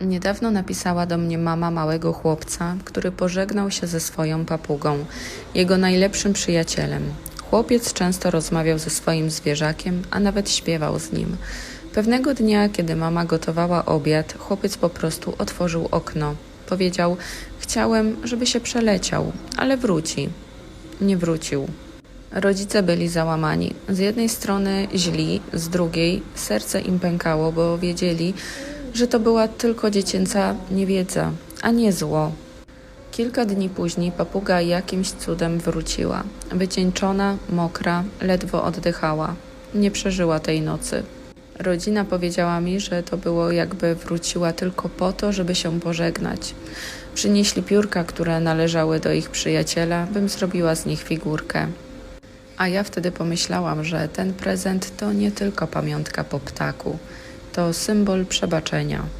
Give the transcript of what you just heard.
Niedawno napisała do mnie mama małego chłopca, który pożegnał się ze swoją papugą, jego najlepszym przyjacielem. Chłopiec często rozmawiał ze swoim zwierzakiem, a nawet śpiewał z nim. Pewnego dnia, kiedy mama gotowała obiad, chłopiec po prostu otworzył okno. Powiedział: Chciałem, żeby się przeleciał, ale wróci. Nie wrócił. Rodzice byli załamani. Z jednej strony źli, z drugiej serce im pękało, bo wiedzieli, że to była tylko dziecięca niewiedza, a nie zło. Kilka dni później papuga jakimś cudem wróciła. Wycieńczona, mokra, ledwo oddychała. Nie przeżyła tej nocy. Rodzina powiedziała mi, że to było jakby wróciła tylko po to, żeby się pożegnać. Przynieśli piórka, które należały do ich przyjaciela, bym zrobiła z nich figurkę. A ja wtedy pomyślałam, że ten prezent to nie tylko pamiątka po ptaku, to symbol przebaczenia.